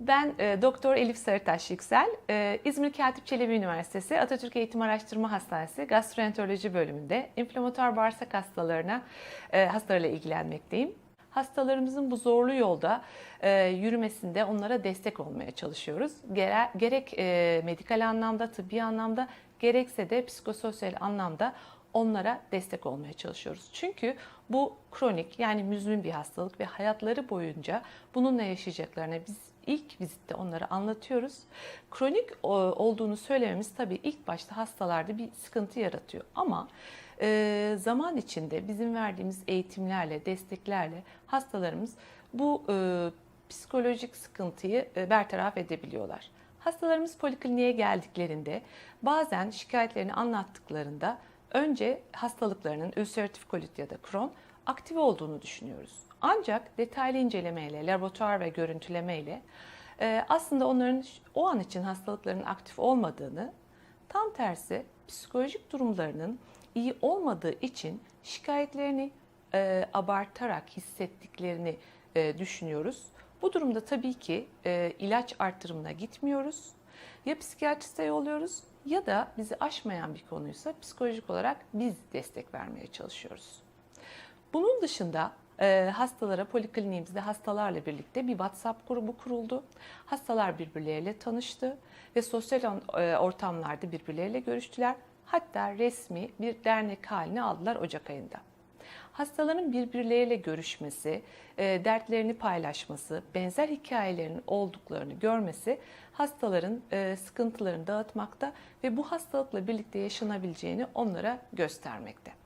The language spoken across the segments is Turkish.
Ben e, Doktor Elif Sarıtaş Yüksel, e, İzmir Katip Çelebi Üniversitesi Atatürk Eğitim Araştırma Hastanesi Gastroenteroloji bölümünde inflamatuar bağırsak hastalarına e, hastalarla ilgilenmekteyim. Hastalarımızın bu zorlu yolda e, yürümesinde onlara destek olmaya çalışıyoruz. Gere- gerek e, medikal anlamda, tıbbi anlamda, gerekse de psikososyal anlamda onlara destek olmaya çalışıyoruz. Çünkü bu kronik yani müzmin bir hastalık ve hayatları boyunca bununla yaşayacaklarını biz ilk vizitte onlara anlatıyoruz. Kronik o- olduğunu söylememiz tabii ilk başta hastalarda bir sıkıntı yaratıyor. Ama e, zaman içinde bizim verdiğimiz eğitimlerle, desteklerle hastalarımız bu e, psikolojik sıkıntıyı e, bertaraf edebiliyorlar. Hastalarımız polikliniğe geldiklerinde bazen şikayetlerini anlattıklarında önce hastalıklarının ülseratif kolit ya da Crohn aktive olduğunu düşünüyoruz. Ancak detaylı incelemeyle, laboratuvar ve görüntülemeyle e, aslında onların o an için hastalıklarının aktif olmadığını, tam tersi psikolojik durumlarının iyi olmadığı için şikayetlerini e, abartarak hissettiklerini e, düşünüyoruz. Bu durumda tabii ki ilaç artırımına gitmiyoruz. Ya psikiyatriste yolluyoruz ya da bizi aşmayan bir konuysa psikolojik olarak biz destek vermeye çalışıyoruz. Bunun dışında e, hastalara polikliniğimizde hastalarla birlikte bir WhatsApp grubu kuruldu. Hastalar birbirleriyle tanıştı ve sosyal e, ortamlarda birbirleriyle görüştüler. Hatta resmi bir dernek haline aldılar Ocak ayında. Hastaların birbirleriyle görüşmesi, e, dertlerini paylaşması, benzer hikayelerinin olduklarını görmesi hastaların sıkıntılarını dağıtmakta ve bu hastalıkla birlikte yaşanabileceğini onlara göstermekte.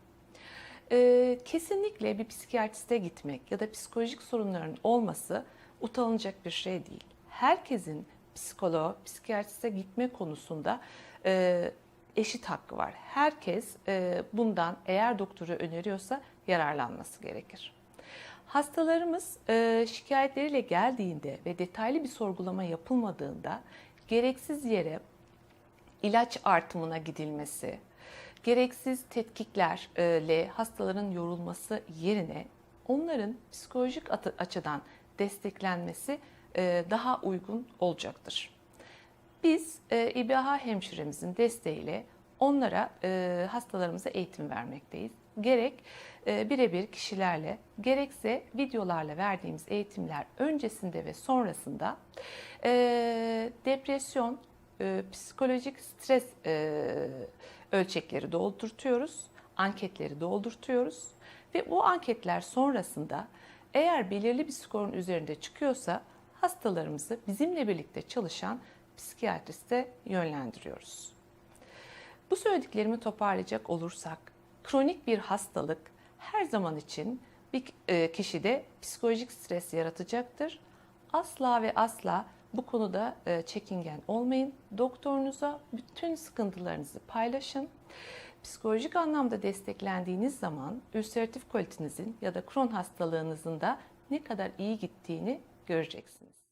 Ee, kesinlikle bir psikiyatriste gitmek ya da psikolojik sorunların olması utanılacak bir şey değil. Herkesin psikoloğa, psikiyatriste gitme konusunda e, eşit hakkı var. Herkes e, bundan eğer doktoru öneriyorsa yararlanması gerekir. Hastalarımız e, şikayetleriyle geldiğinde ve detaylı bir sorgulama yapılmadığında gereksiz yere ilaç artımına gidilmesi, gereksiz tetkiklerle hastaların yorulması yerine onların psikolojik açıdan desteklenmesi e, daha uygun olacaktır. Biz e, İBH hemşiremizin desteğiyle onlara e, hastalarımıza eğitim vermekteyiz. Gerek birebir kişilerle gerekse videolarla verdiğimiz eğitimler öncesinde ve sonrasında depresyon, psikolojik stres ölçekleri doldurtuyoruz, anketleri doldurtuyoruz ve bu anketler sonrasında eğer belirli bir skorun üzerinde çıkıyorsa hastalarımızı bizimle birlikte çalışan psikiyatriste yönlendiriyoruz. Bu söylediklerimi toparlayacak olursak, kronik bir hastalık her zaman için bir e, kişide psikolojik stres yaratacaktır. Asla ve asla bu konuda e, çekingen olmayın. Doktorunuza bütün sıkıntılarınızı paylaşın. Psikolojik anlamda desteklendiğiniz zaman ülseratif kolitinizin ya da Crohn hastalığınızın da ne kadar iyi gittiğini göreceksiniz.